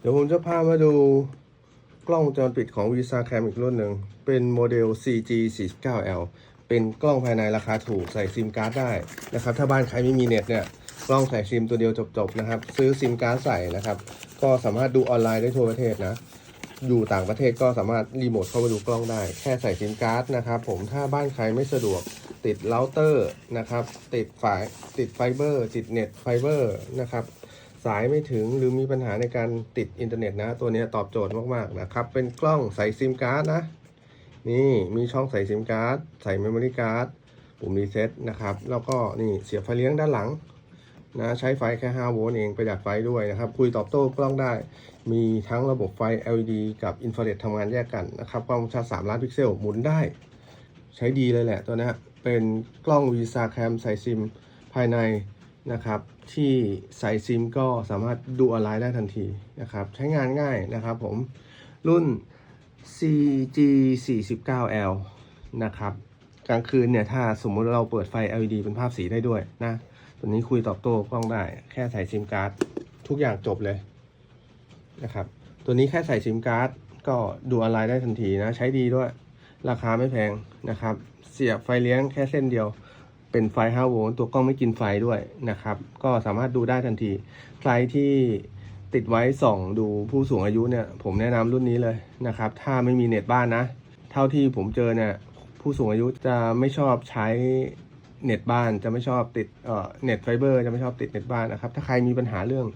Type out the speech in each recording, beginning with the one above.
เดี๋ยวผมจะพามาดูกล้องวงจรปิดของ Visa Cam อีกรุ่นหนึ่ง เป็นโมเดล CG 49L เป็นกล้องภายในราคาถูกใส่ซิมการ์ดได้นะครับ ถ้าบ้านใครไม่มีเน็ตเนี่ย กล้องใส่ซิมตัวเดียวจบๆนะครับ ซื้อซิมการ์ดใส่นะครับ ก็สามารถดูออนไลน์ได้ทั่วประเทศนะ อยู่ต่างประเทศก็สามารถรีโมทเข้ามาดูกล้องได้ แค่ใส่ซิมการ์ดนะครับ ผม ถ้าบ้านใครไม่สะดวกติดเราเตอร์นะครับ ติดฝายติดไฟเบอร์ติดเน็ตไฟเบอร์นะครับ สายไม่ถึงหรือมีปัญหาในการติดอินเทอร์เน็ตนะ ตัวนี้ตอบโจทย์มากๆนะครับ เป็นกล้องใส่ซิมการ์ดนะ นี่มีช่องใส่ซิมการ์ดใส่เมมโมรี่การ์ดปุ่มรีเซ็ตนะครับ แล้วก็นี่เสียบไฟเลี้ยงด้านหลังนะใช้ไฟแค่ 5 โวลต์เองประหยัดไฟด้วยนะครับ คุยตอบโต้กล้องได้ มีทั้งระบบไฟ LED กับอินฟราเรดทำงานแยกกันนะครับความชัด3ล้านพิกเซลหมุนได้ ใช้ดีเลยแหละตัวนี้เป็นกล้อง Visa Cam ใส่ซิมภายใน นะครับ ที่ใส่ซิมก็สามารถดูออนไลน์ได้ทันทีนะครับ ใช้งานง่ายนะครับผม รุ่น CG 4 9 L นะครับกลางคืนเนี่ย ถ้าสมมุติเราเปิดไฟ LED เป็นภาพสีได้ด้วยนะตัวนี้คุยตอบโต้กล้องได้ แค่ใส่ซิมการ์ดทุกอย่างจบเลยนะครับ ตัวนี้แค่ใส่ซิมการ์ดก็ดูออนไลน์ได้ทันทีนะ ใช้ดีด้วย ราคาไม่แพงนะครับ เสียบไฟเลี้ยงแค่เส้นเดียว เป็นไฟ5โวลต์ตัวกล้องไม่กินไฟด้วยนะครับ ก็สามารถดูได้ทันที ใครที่ติดไว้ส่องดูผู้สูงอายุเนี่ย ผมแนะนำรุ่นนี้เลยนะครับ ถ้าไม่มีเน็ตบ้านนะ เท่าที่ผมเจอเนี่ย ผู้สูงอายุจะไม่ชอบใช้เน็ตบ้านจะไม่ชอบติดเอ่อเน็ตไฟเบอร์จะไม่ชอบติดเน็ตบ้านนะครับ ถ้าใครมีปัญหาเรื่อง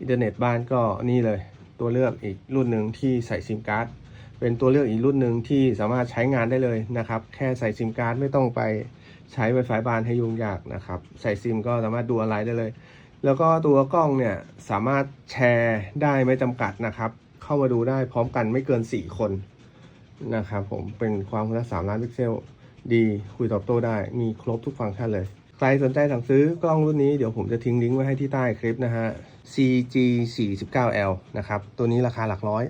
อินเทอร์เน็ตบ้านก็นี่เลย ตัวเลือกอีกรุ่นหนึ่งที่ใส่ซิมการ์ดเป็นตัวเลือกอีกรุ่นหนึ่งที่สามารถใช้งานได้เลยนะครับ แค่ใส่ซิมการ์ดไม่ต้องไป ใช้ Wi-Fi บ้านให้ยุ่งยากนะครับ ใส่ซิมก็สามารถดูออนไลน์ได้เลย แล้วก็ตัวกล้องเนี่ยสามารถแชร์ได้ไม่จำกัดนะครับ เข้ามาดูได้พร้อมกันไม่เกิน 4 คนนะครับผมเป็นความคมชัด3ล้านพิกเซลดีคุยตอบโต้ได้มีครบทุกฟังก์ชันเลย ใครสนใจสั่งซื้อกล้องรุ่นนี้เดี๋ยวผมจะทิ้งลิงก์ไว้ให้ที่ใต้คลิปนะฮะ CG 4 9 L นะครับ ตัวนี้ราคาหลักร้อย